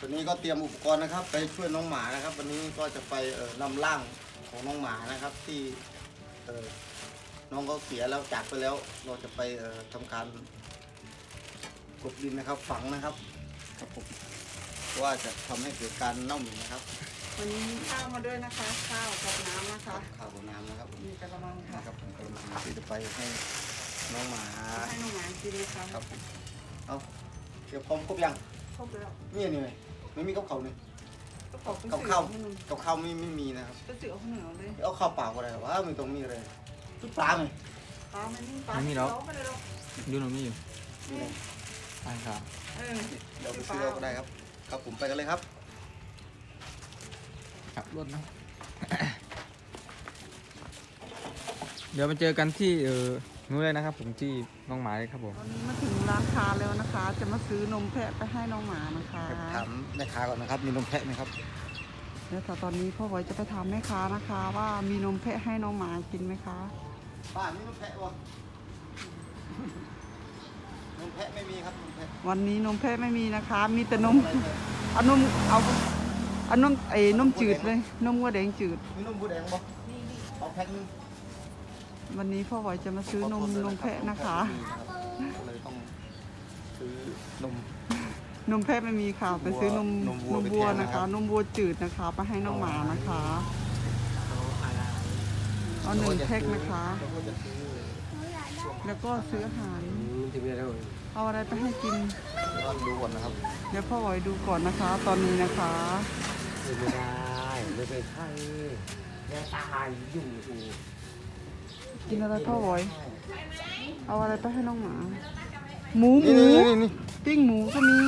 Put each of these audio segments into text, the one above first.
วันนี้ก็เตรียมอุปกรณ์นะครับ ไปช่วยน้องหมานะครับ วันนี้ก็จะไปเอ่อนำร่างของน้องหมานะครับ ที่เอ่อน้องก็เสียแล้วจากไปแล้ว เราจะไปเอ่อทำการกลบดินนะครับ ฝังนะครับครับผมเพราะว่าจะทำให้เกิดการเน่าเหม็นนะครับวันนี้มีข้าวมาด้วยนะคะ ข้าวกับน้ำนะคะ ข้าวกับน้ำนะครับผมมีกระมังค่ะนะครับผมกำลังที่จะไปให้น้องหมาให้น้องหมากินนะคะครับผมเอาเดี๋ยวพร้อมครบยังครบแล้ว นี่นี่ ไงไม่มีกับเขาวนี่ก็ขอบคุณกับสื่อข้าวให้หนุ่มกับข้าวไม่ไม่มีนะครับก็สื่อเอาข้าวเหนียวเลยเอาข้าวเปล่าก็ได้ครับว่ามันตรงนี้เลยตุ๊ปลาไหมปลาไม่มีปลาไม่มีหรอกเาไปเลยหรอกดูหนูนี่อยู่นี่ไงใช่ครับเออเดี๋ยวไปซื้อเอาก็ได้ครับ ครับผมไปกันเลยครับ ขับรถนะ เดี๋ยวมาเจอกันที่เออ นู้นเลยนะครับ ผมที่น้องหมาเลยครับผมตอนนี้มาถึงร้านค้าแล้วนะคะ จะมาซื้อนมแพะไปให้น้องหมานะคะถามแม่ค้าก่อนนะครับ มีนมแพะไหมครับเดี๋ยวแต่ตอนนี้พ่อไว้จะไปถามแม่ค้านะคะ ว่ามีนมแพะให้น้องหมากินไหมคะป้ามีนมแพะวะนมแพะไม่มีครับนมแพะวันนี้นมแพะไม่มีนะคะ มีแต่นมอะไรเลยเอานมเอาเอานมไอ้นมจืดเลยนมวัวแดงจืดมีนมบูแดงบ่เอาแพ็คนึง วันนี้พ่อไว้จะมาซื้อนมนมแพะนะคะก็เลยต้องซื้อนม นมแพะไม่มีค่ะ ไปซื้อนมนมวัวนมวัวไปแทนนะนะครัคะบนมวัวจืดนะคะไปให้น้องหมานะคะเอาหนึ่งแพ็คนะคะ แล้วก็จะซื้อแล้วก็ซื้ออาหาร เอาอะไรไปให้กินเดี๋ยวดูก่อนนะครับ เดี๋ยวพ่อไว้ดูก่อนนะคะ ตอนนี้นะคะไม่ได้ไม่เป็นไข้แม่ตายอยู่อยู่ กินอะไรพ่อไว้เอาอะไรไปให้น้องหมา หมูหนี่มูนี่นี่นี่ปิ้งหมูก็มี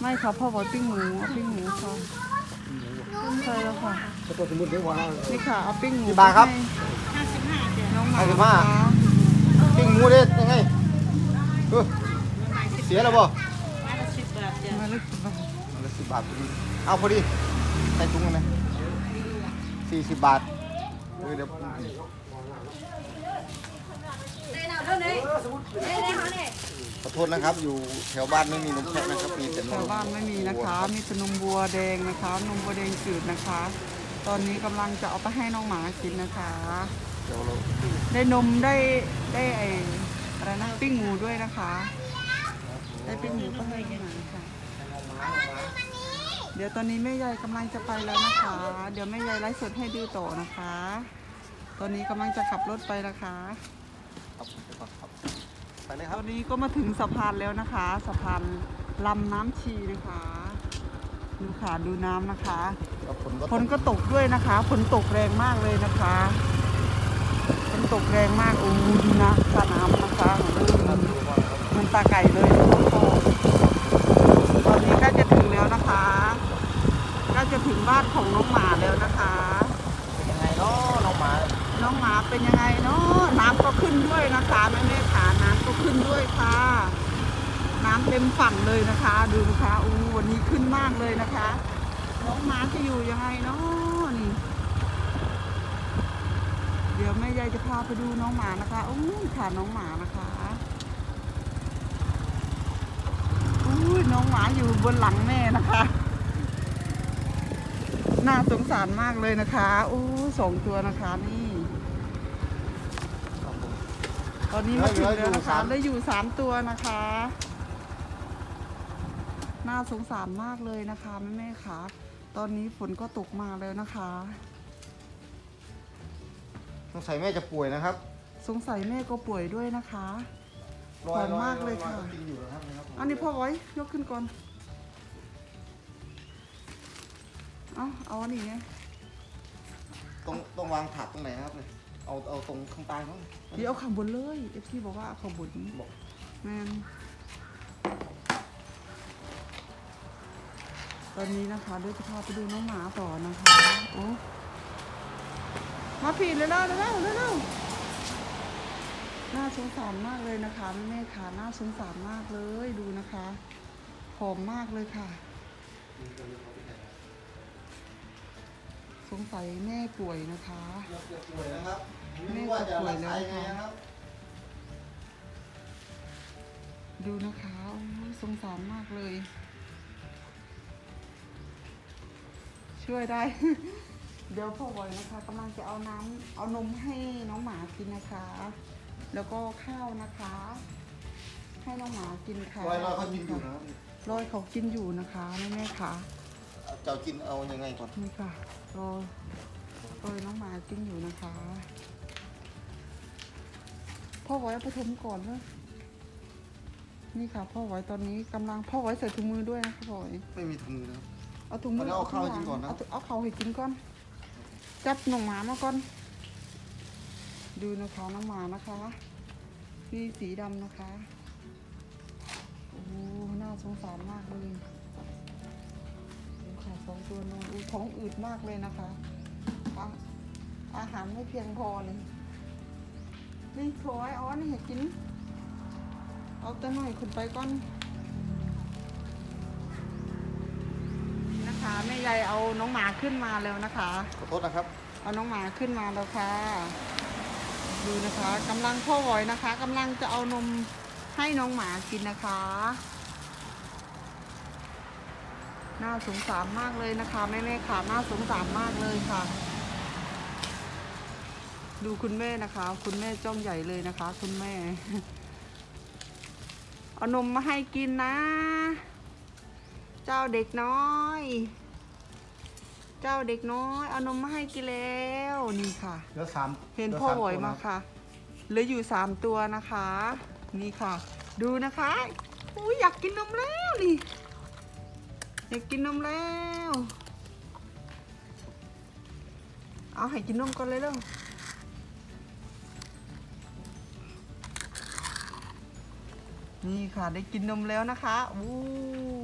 ไม่ค่ะพ่อไว้ปิ้งหมูเอาปิ้งหมูค่ะใช่แล้วค่ะถ้าตัวสมมติได้ว่านี่ค่ะเอาปิ้งหมูกี่บาทครับให้น้องหมาห้าสิบห้านะคะปิ้งหมูเด็ดยังไงเออเสียแล้วบ่มาละสิบบาทมันละสิบบาทพอดีเอาพอดีใส่ถุงกันไหมสี่สิบบาทเออเดี๋ยวขอโทษนะครับ อยู่แถวบ้านไม่มีนมแพะนะครับมีแต่นมแถวบ้านไม่มีนะคะ มีแต่นมวัวแดงนะคะ นมวัวแดงจืดนะคะ ตอนนี้กำลังจะเอาไปให้น้องหมากินนะคะ เดี๋ยวเราได้นมได้ได้ไออะไรนะปิ้งหมูด้วยนะคะ ได้ปิ้งหมูก็ให้น้องหมาค่ะ เดี๋ยวตอนนี้แม่ยายกำลังจะไปแล้วนะคะ เดี๋ยวแม่ยายไลฟ์สดให้ดูต่อนะคะ ตอนนี้กำลังจะขับรถไปนะคะ ครับไปก่อนครับไปเลยคตรับอนนี้ก็มาถึงสะพานแล้วนะคะ สะพานลำน้ำชีนะคะดูค่ะดูน้ำนะคะ แล้วฝนก็ฝนก็ตกด้วยนะคะ ฝนตกแรงมากเลยนะคะ ฝนตกแรงมากโอ้โหดูนะสระน้ำนะคะโอ้โหมันตาไก่เลยนะคะตอนนี้ก็จะถึงแล้วนะคะ ก็จะถึงบ้านของน้องหมาแล้วนะคะ เป็นยังไงเนาะน้องหมา น้องหมาเป็นยังไงเนาะน้ำก็ขึ้นด้วยนะคะแม่แม่ขาน้ำก็ขึ้นด้วยค่ะ น้ำเต็มฝั่งเลยนะคะ ดูนะคะอู้วันนี้ขึ้นมากเลยนะคะ น้องหมาจะอยู่ยังไงเนาะนี่ เดี๋ยวแม่ยายจะพาไปดูน้องหมานะคะอู้ค่ะน้องหมานะคะอู้น้องหมาอยู่บนหลังแม่นะคะ น่าสงสารมากเลยนะคะอู้สองตัวนะคะนี่ครับผมตอนนี้มาถึงเหลืออยู่แล้วนะคะสามได้อยู่สามตัวนะคะ น่าสงสารมากเลยนะคะแม่แม่ๆค่ะตอนนี้ฝนก็ตกมาแล้วนะคะส งสัยแม่จะป่วยนะครับสงสัยแม่ก็ป่วยด้วยนะคะรอยหอมมากเลยรอค่ะรอยกินอยู่นะครับนะครับอันนี้พ่อไว้ยกขึ้นก่อน เอาเอาอันนี้ไงต้องต้องวางถาดตรงไหนนะครับเนี่ยเอาเอาตรงข้างใต้มั้งเดี๋ยวเอาข้างบนเลยเอฟซีบอกว่าเอาข้างบนบอกแมนตอนนี้นะคะเดี๋ยวจะพาไปดูน้องหมาต่อนะคะ โอ้ มาผิดเลยแล้วแล้วแล้วแล้วน่าสงสารมากเลยนะคะแม่แม่ๆค่ะน่าสงสารมากเลยดูนะคะผอมมากเลยค่ะ สงสัยแม่ป่วยนะคะเกือบป่วยนะครับไม่แม่รู้ว่าจะก็ป่วยรักแล้วษายังไงนะครับดูนะคะโอ้ยสงสารมากเลย ช่วยได้ เดี๋ยวพ่อบ่อยนะคะกำลังจะเอาน้ำเอานมให้น้องหมากินนะคะ แล้วก็ข้าวนะคะ ให้น้องหมากินค่ะรอยเราเขากินอยู่นะครับรอยเขากินอยู่นะคะแม่แม่ๆค่ะเจ้ากินเอายังไงก่อนนี่ค่ะรอรอยน้องหมากินอยู่นะคะ พ่อไว้เอาไปทมก่อนเลยนี่ค่ะ พ่อไว้ตอนนี้กำลังพ่อไว้ใส่ถุงมือด้วยนะคะพ่อไว้ไม่มีถุงมือนะครับเอาถุงมือเอาข้าวให้กินก่อนนะเาถุเอาข้าวให้กินก่อน จับน้องหมามาก่อน ดูนะคะน้องหมานะคะนี่สีดำนะคะ โอ้น่าสงสารมากเลยดูค่ะสองตัวนอนอู้ท้องอืดมากเลยนะคะ อาหารไม่เพียงพอเลยนี่โถยอาอันนี้ให้กิน เอาแต่หน่อยขึ้นไปก่อน คะแม่ยายเอาน้องหมาขึ้นมาแล้วนะคะ ขอโทษนะครับ เอาน้องหมาขึ้นมาแล้วค่ะ ดูนะคะกำลังพ่อหวอยนะคะกำลังจะเอานมให้น้องหมากินนะคะ น่าสงสารมากเลยนะคะแม่แม่ๆค่ะน่าสงสารมากเลยค่ะ ดูคุณแม่นะคะ คุณแม่จ้องใหญ่เลยนะคะ คุณแม่ เอานมมาให้กินนะ เจ้าเด็กน้อย เจ้าเด็กน้อย เอานมมาให้กินแล้วนี่ค่ะเหลือสามเห็นลืพ่อสหวอยตัวมานะครับค่ะเหลืออยู่สามตัวนะคะ นี่ค่ะ ดูนะคะอุ้ยอยากกินนมแล้วนี่อยากกินนมแล้ว เอาให้กินนมก่อนเลยเร็วนี่ค่ะได้กินนมแล้วนะคะอู้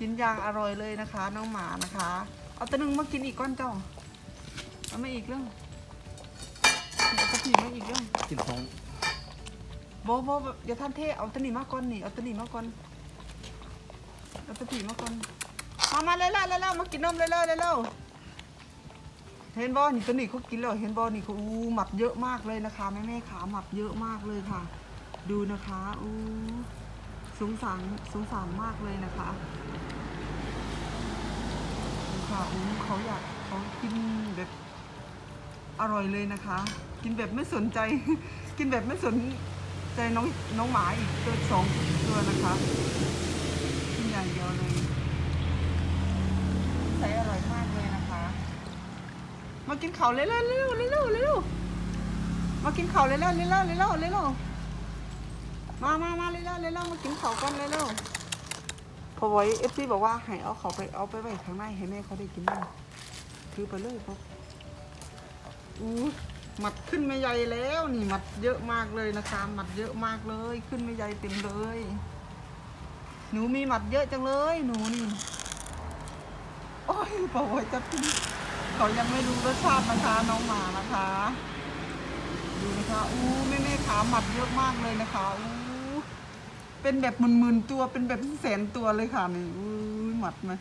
กินอย่างอร่อยเลยนะคะ น้องหมานะคะ เอาตัวหนึงมากินอีกก้อนเจ้าเอามาอีกเรื่องเอาตะผีมาอีกเรื่องกินของโบโบอย่าท่านเทเอาตะหนีมาก่อนนี่เอาตะหนีมาก่อนเอาตะผีมาก่อนมามาเลยล่ะเลยล่ะมากินนมเลยล่ะเลยล่ะเห็นบอนี่ตะหนีเขากินแล้วเห็นบอนี่เขาอู้หมัดเยอะมากเลยนะคะแม่แม่ขาหมัดเยอะมากเลยค่ะ ดูนะคะอู้สงสารสงสารมากเลยนะคะ่ะอู้เขาอยากเขากินแบบอร่อยเลยนะคะ กินแบบไม่สนใจ กินแบบไม่สนใจน้องน้องหมาอีกตัวสองตัวนะคะกินอย่างเดียวเลยใส่อร่อยมากเลยนะคะ มากินเขาเร็วๆเร็วๆเร็วๆเร็วๆมากินเขาวเร็วๆเร็วๆเร็วๆเร็วๆมามามาเร็วๆเร็วๆมากินเขากันเร็วๆ พอไว้เอฟซีบอกว่าให้เอาเขาไปเอาไปไว้ข้างในให้แม่เขาได้กินบ้างคือไปเลยพออู้หมัดขึ้นไม่ใหญ่แล้วนี่หมัดเยอะมากเลยนะคะหมัดเยอะมากเลย ขึ้นไม่ใหญ่เต็มเลย หนูมีหมัดเยอะจังเลย หนูนี่โอ้ยปอยจะกินเขายังไม่รู้รสชาตินะคะน้องหมานะคะ ดูนะคะอู้แม่แม่ขาหมัดเยอะมากเลยนะคะอู้ เป็นแบบหมื่นๆตัวเป็นแบบแสนตัวเลยค่ะนี่อู้หมัดไหม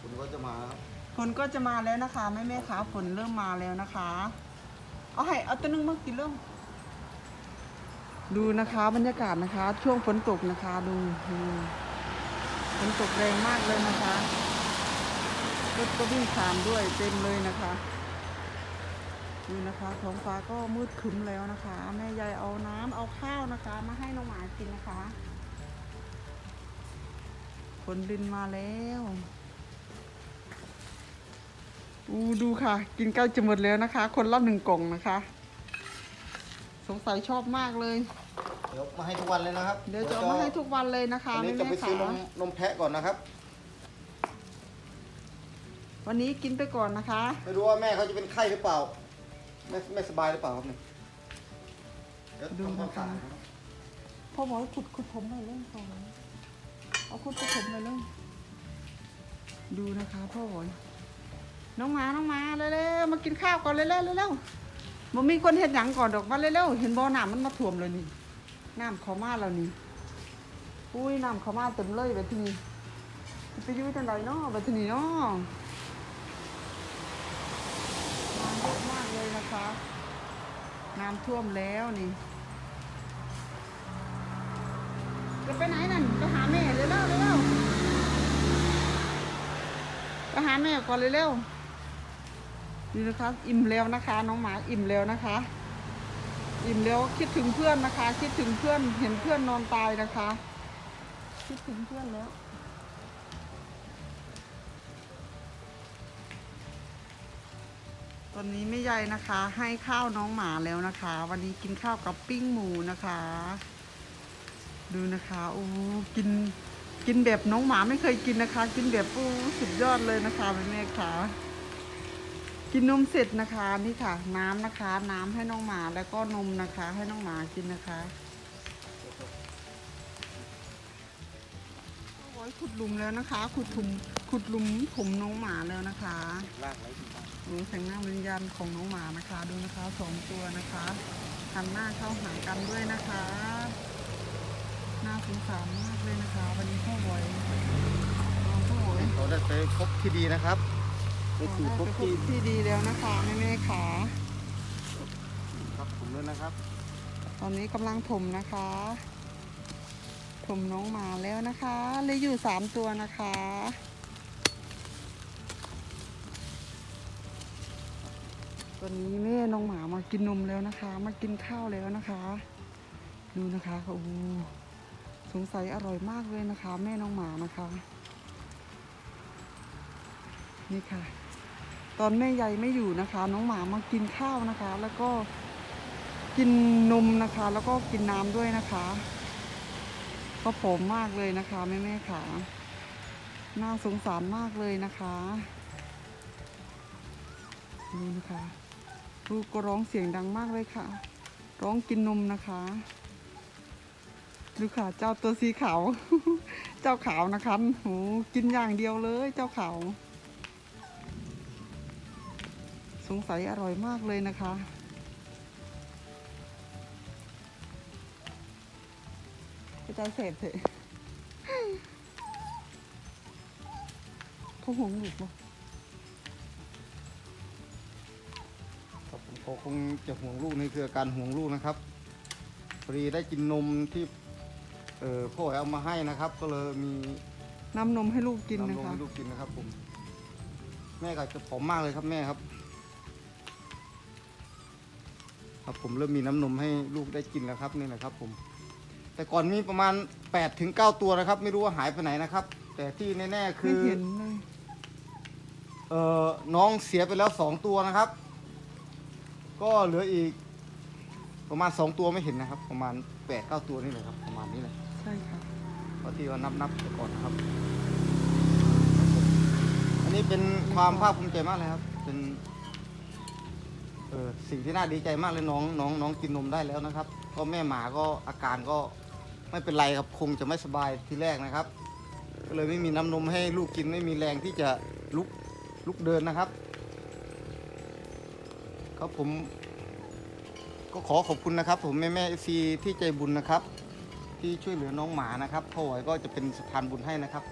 คุณก็จะมาครับฝนก็จะมาแล้วนะคะแม่แม่ขาฝนเริ่มมาแล้วนะคะ เอาให้เอาตัวนึงมากินเริ่มดูนะคะบรรยากาศนะคะ ช่วงฝนตกนะคะ ดูดูฝนตกแรงมากเลยนะคะรถก็วิ่งผ่านด้วยเต็มเลยนะคะดูนะคะท้องฟ้าก็มืดครึ้มแล้วนะคะ แม่ยายเอาน้ำเอาข้าวนะคะ มาให้น้องหมากินนะคะ ฝนดินมาแล้วอูดูค่ะ กินใกล้จะหมดแล้วนะคะ คนละหนึ่งกล่องนะคะ สงสัยชอบมากเลย เดี๋ยวมาให้ทุกวันเลยนะครับเดี๋ยวจะเอามาให้ทุกวันเลยนะคะวันแม่นี้จะไปแม่ซื้อขานมนมแพะก่อนนะครับ วันนี้กินไปก่อนนะคะ ไม่รู้ว่าแม่เขาจะเป็นไข้หรือเปล่าแม่ไม่สบายหรือเปล่าครับเนี่ยเดี๋ยวดูทำความนะคะสะอาดนะครับพ่อบอกให้ขุดขุดผมหน่อยเล่นก่อน เอาขุดขุดผมหน่อยเล่นดูนะคะพ่อบอกน้องมา น้องมาเร็วๆมากินข้าวก่อนเร็วๆเร็วๆมันมีคนเห็นหยังก่อนดอกมาเร็วๆเห็นบ่อน้ำมันมาท่วมเลยนี่น้ำเขามาแล้วนี่อุ้ยน้ำเขามาเต็มเลยแบบที่นี่ไปยุ่จังไรเนาะแบบที่นี่เนาะน้ำเยอะมากเลยนะคะน้ำท่วมแล้วนี่ ไปไหนนั่นไปหาแม่เร็วๆเร็วๆไปหาแม่ก่อนเร็วๆนี่นะคะอิ่มแล้วนะคะ น้องหมาอิ่มแล้วนะคะ อิ่มแล้วคิดถึงเพื่อนนะคะ คิดถึงเพื่อนเห็นเพื่อนนอนตายนะคะ คิดถึงเพื่อนแล้วตอนนี้แม่ใหญ่นะคะ ให้ข้าวน้องหมาแล้วนะคะ วันนี้กินข้าวกับปิ้งหมูนะคะ ดูนะคะโอ้กินกินแบบน้องหมาไม่เคยกินนะคะ กินแบบโอ้สุดยอดเลยนะคะแม่แม่ค่ะ กินนมเสร็จนะคะนี่ค่ะ น้ำนะคะ น้ำให้น้องหมาแล้วก็นมนะคะ ให้น้องหมากินนะคะโอ้ยขุดหลุมแล้วนะคะ ขุดถุมขุดหลุมผมน้องหมาแล้วนะคะลากไรดีบ้างดูแสงหน้าวิญญาณของน้องหมานะคะ ดูนะคะสองตัวนะคะหันหน้าเข้าหากันด้วยนะคะ น่าสงสารมากเลยนะคะ วันนี้พ่อไหวน้องพ่อไหวเราได้ไปพบที่ดีนะครับนี่คือพบที่ที่ดีแล้วนะคะแม่แม่ๆขาครับผมด้วยนะครับ ตอนนี้กำลังถมนะคะถมน้องหมาแล้วนะคะเหลยอยู่สามตัวนะคะ ตอนนี้แม่น้องหมามากินนมแล้วนะคะ มากินข้าวแล้วนะคะ ดูนะคะโอ้โห สงสัยอร่อยมากเลยนะคะ แม่น้องหมานะคะ นี่ค่ะ ตอนแม่ใหญ่ไม่อยู่นะคะ น้องหมามากินข้าวนะคะ แล้วก็กินนมนะคะ แล้วก็กินน้ำด้วยนะคะก็ผอมมากเลยนะคะแม่แม่ๆค่ะน่าสงสารมากเลยนะคะดูนะคะลูกก็ร้องเสียงดังมากเลยค่ะ ร้องกินนมนะคะ ดูค่ะ เจ้าตัวสีขาว เจ้าขาวนะคะโหกินอย่างเดียวเลยเจ้าขาว สงสัยอร่อยมากเลยนะคะ กระจายเศษเถอะเขาหวงหลุดบ่ครับผมเขาคงจะห่วงลูกนี่คืออาการห่วงลูกนะครับพอดีได้กินนมที่ ออพ่อเอามาให้นะครับ ก็เลยมีน้ำนมให้ลูกกินนะน้ำนมคะ ให้ลูกกินนะครับ ผม แม่ก็จะผอมมากเลยครับแม่ครับ ครับผมเริ่มมีน้ำนมให้ลูกได้กินแล้วครับนี่แหละครับ ผม แต่ก่อนมีประมาณ8ปดถึงเตัวนะครับ ไม่รู้ว่าหายไปไหนนะครับ แต่ที่แน่ๆคืไม่อ เห็นเลย เออน้องเสียไปแล้วสองตัวนะครับ ก็เหลืออีก ประมาณสองตัวไม่เห็นนะครับ ประมาณแปดเก้าตัวนี่แหละครับ ประมาณนี้แหละ ใช่ค่ะก็ที่ว่านับนับไปก่อนนะครับ อันนี้เป็นความภาคภูมิใจมากเลยครับ เป็นเออสิ่งที่น่าดีใจมากเลยน้องน้องน้องกินนมได้แล้วนะครับ ก็แม่หมาก็อาการก็ไม่เป็นไรครับคงจะไม่สบายทีแรกนะครับก็เลยไม่มีน้ำนมให้ลูกกินไม่มีแรงที่จะลุกลุกเดินนะครับครับผมก็ขอขอบคุณนะครับ ผมแม่แม่ซีที่ใจบุญนะครับ ที่ช่วยเหลือน้องหมานะครับพ่อไหวก็จะเป็นสะพานบุญให้นะครับ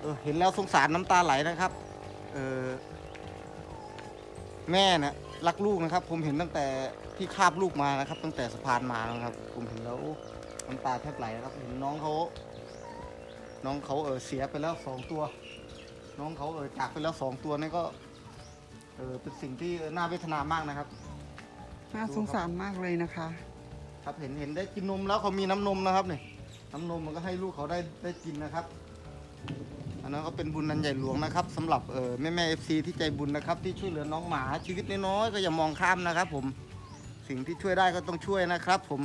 เออเห็นแล้วสงสารน้ำตาไหลนะครับเออแม่นะ่ะรักลูกนะครับ ผมเห็นตั้งแต่ที่คาบลูกมานะครับ ตั้งแต่สะพานมานะครับ ผมเห็นแล้วน้ำตาแทบไหลนะครับเห็นน้องเขาน้องเขาเออเสียไปแล้วสองตัว น้องเขาเออจากไปแล้วสองตัวนี่ก็เออเป็นสิ่งที่น่าเวทนามากนะครับน่าสงสารมากเลยนะคะ ครับเห็นเห็นได้กินนมแล้วเขามีน้ำนมนะครับเนี่ยน้ำนมมันก็ให้ลูกเขาได้ได้กินนะครับ อันนั้นก็เป็นบุญนันใหญ่หลวงนะครับสำหรับเออแม่แม่เอฟซีที่ใจบุญนะครับ ที่ช่วยเหลือน้องหมาชีวิตน้อยๆก็อย่ามองข้ามนะครับ ผมสิ่งที่ช่วยได้ก็ต้องช่วยนะครับ ผม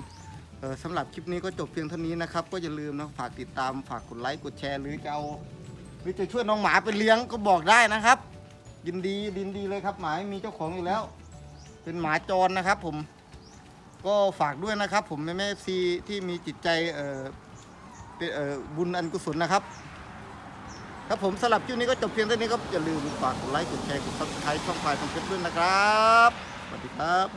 เออสำหรับคลิปนี้ก็จบเพียงเท่านี้นะครับ ก็อย่าลืมนะฝากติดตามฝากกดไลค์กดแชร์หรือจะเอาหรือจะช่วยน้องหมาไปเลี้ยงก็บอกได้นะครับ ยินดียินดีเลยครับหมามีเจ้าของอยู่แล้ว เป็นหมาจรนะครับ ผม ก็ฝากด้วยนะครับ ผมแม่แม่ซีที่มีจิตใจเอ่อเป็นเอ่อบุญอันกุศลนะครับ ครับผมสำหรับคลิปนี้ก็จบเพียงเท่านี้ครับอย่าลืมฝากกดไลค์กดแชร์กดซับสไครต์ช่องไฟของเพชรด้วยนะครับสวัสดีครับ